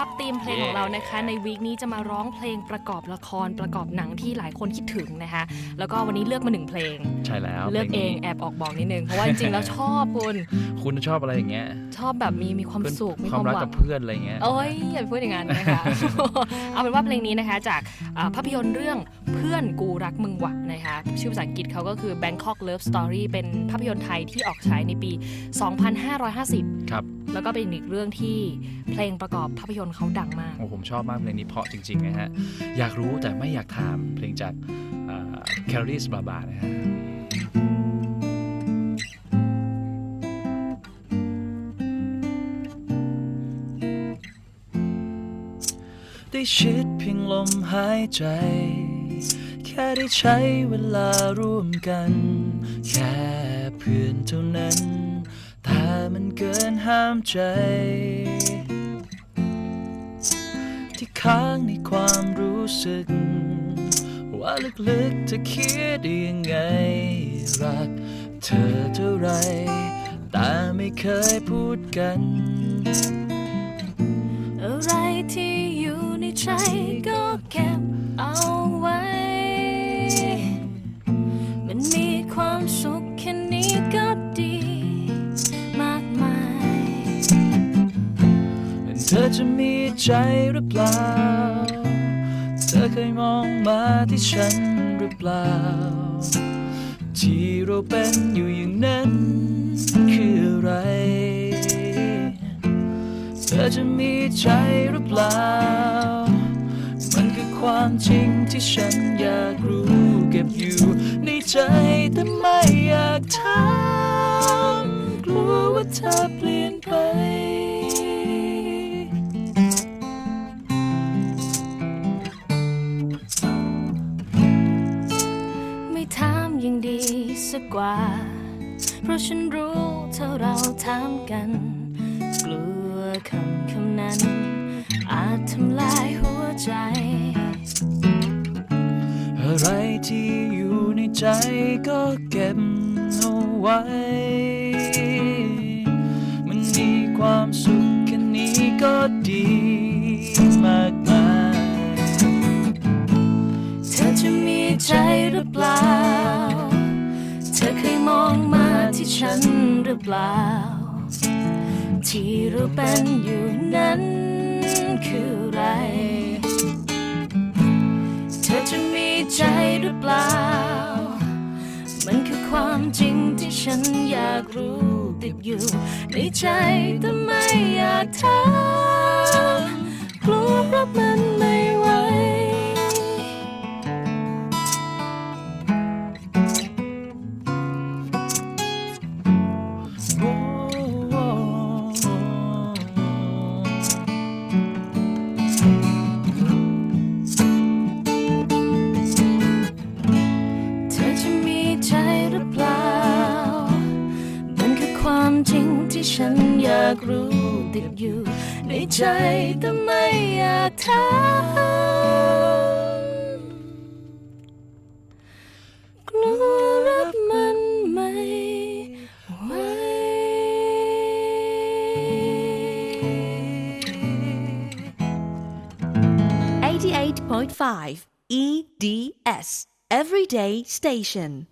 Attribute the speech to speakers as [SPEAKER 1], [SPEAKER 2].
[SPEAKER 1] รับธีมเพลงของเรานะคะ ในวีคนี้จะมาร้องเพลงประกอบละครประกอบหนังที่หลายคนคิดถึงนะคะ แล้วก็วันนี้เลือกมาหนึ่งเพลง
[SPEAKER 2] ใช่แล้ว
[SPEAKER 1] เลือก
[SPEAKER 2] พ
[SPEAKER 1] เอ
[SPEAKER 2] นี้
[SPEAKER 1] งแอบออกบอกนิดนึง เพราะว่าจริงๆแล้วชอบคุณ
[SPEAKER 2] คุณชอบอะไรอย่างเงี้ย
[SPEAKER 1] ช อบแบบมีมีความสุขมีความม
[SPEAKER 2] คาวรัก
[SPEAKER 1] หวั
[SPEAKER 2] กั
[SPEAKER 1] ง
[SPEAKER 2] บเพื่อนอะไรเงี้ย
[SPEAKER 1] โอ้ยอย่าไปพูดอย่างนั้นนะคะเอาเป็นว่าเพลงนี้นะคะจากอ่าภาพยนตร์เรื่องเพื่อนกูรักมึงหวะนะคะชื่อภาษาอังกฤษเขาก็คือ Bangkok Love Story เป็นภาพยนตร์ไทยที่ออกฉายในปี 2550
[SPEAKER 2] ครับ
[SPEAKER 1] แล้วก็เป็นอีกเรื่องที่เพลงประกอบภาพยนตร์เขาดังมาก
[SPEAKER 2] โอ้ผมชอบมากเพลงนี้เพราะจริงๆนะฮะอยากรู้แต่ไม่อยากถามเพลงจากแคลอรี่บาบานะฮะ ได้ชิดเพียงลมหายใจ แค่ได้ใช้เวลาร่วมกัน แค่เพื่อนเท่านั้น แต่มันเกินห้ามใจ ที่ค้างในความรู้สึก ว่าลึกๆเธอคิดยังไง รักเธอเท่าไร แต่ไม่เคยพูดกัน
[SPEAKER 1] อะไรที่ ใจก็เก็บเอาไว้ มันมีความสุขแค่นี้ก็ดีมากมาย
[SPEAKER 2] เธอจะมีใจหรือเปล่า เธอเคยมองมาที่ฉันหรือเปล่า ที่เราเป็นอยู่อย่างนั้นคืออะไรเธอจะมีใจหรือเปล่า ความจริงที่ฉันอยากรู้เก็บอยู่ในใจแต่ไม่อยากถามกลัวว่าเธอเปลี่ยนไป
[SPEAKER 1] ไม่ถามยังดีสักกว่า เพราะฉันรู้เท่าเราถามกัน กลัวคำคำนั้น อาจทำลายหัวใจ
[SPEAKER 2] ใจก็เก็บเอาไว้ มันมีความสุขแค่นี้ก็ดีมากมาย
[SPEAKER 1] เธอจะมีใจหรือเปล่า เธอเคยมองมาที่ฉันหรือเปล่า ที่เราเป็นอยู่นั้นคืออะไร เธอจะมีใจหรือเปล่า ความจริงที่ฉันอยากรู้ติดอยู่ในใจแต่ไม่อยากถามกลัวรับมันไม่ากรู้ติดอยู่ ในใจแต่ไม่อยากถามกลัวรับมันไม่ไหว
[SPEAKER 3] 88.5 EDS Everyday Station